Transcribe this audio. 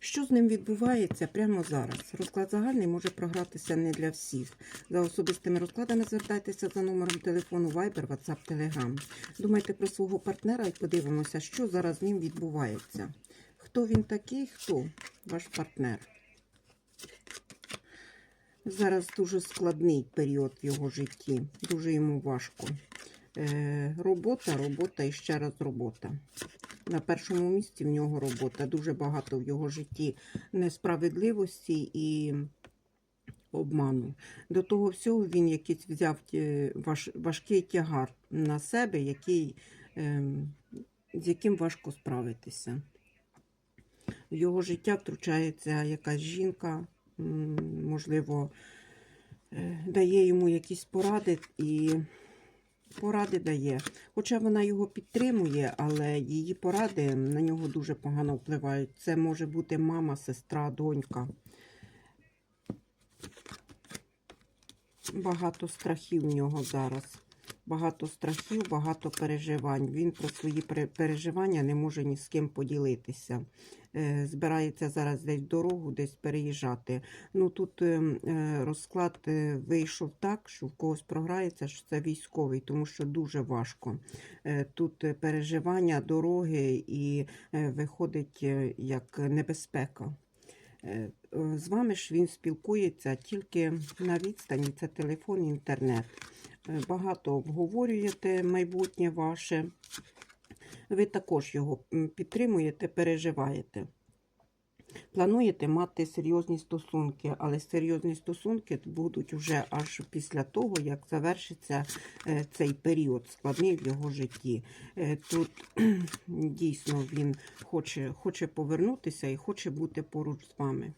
Що з ним відбувається прямо зараз? Розклад загальний може програтися не для всіх. За особистими розкладами звертайтеся за номером телефону Viber, WhatsApp, Telegram. Думайте про свого партнера і подивимося, що зараз з ним відбувається. Хто він такий, хто ваш партнер? Зараз дуже складний період в його житті, дуже йому важко. Е, робота, робота і ще раз робота. На першому місці в нього робота. Дуже багато в його житті несправедливості і обману. До того всього він якийсь взяв важкий тягар на себе, який, ем, з яким важко справитися. В його життя втручається якась жінка, можливо, е, дає йому якісь поради і поради дає. Хоча вона його підтримує, але її поради на нього дуже погано впливають. Це може бути мама, сестра, донька. Багато страхів в нього зараз. Багато страхів, багато переживань. Він про свої пере- переживання не може ні з ким поділитися. Е, Збирається зараз десь дорогу, десь переїжджати. Ну тут е, е, розклад вийшов так, що в когось програється, що це військовий, тому що дуже важко. Тут переживання дороги і виходить як небезпека. З вами ж він спілкується тільки на відстані, це телефон, інтернет. Багато обговорюєте майбутнє ваше. Ви також його підтримуєте, переживаєте. Плануєте мати серйозні стосунки, але серйозні стосунки будуть вже аж після того, як завершиться е, цей період складний в його житті. Е, Тут дійсно він хоче, хоче повернутися і хоче бути поруч з вами.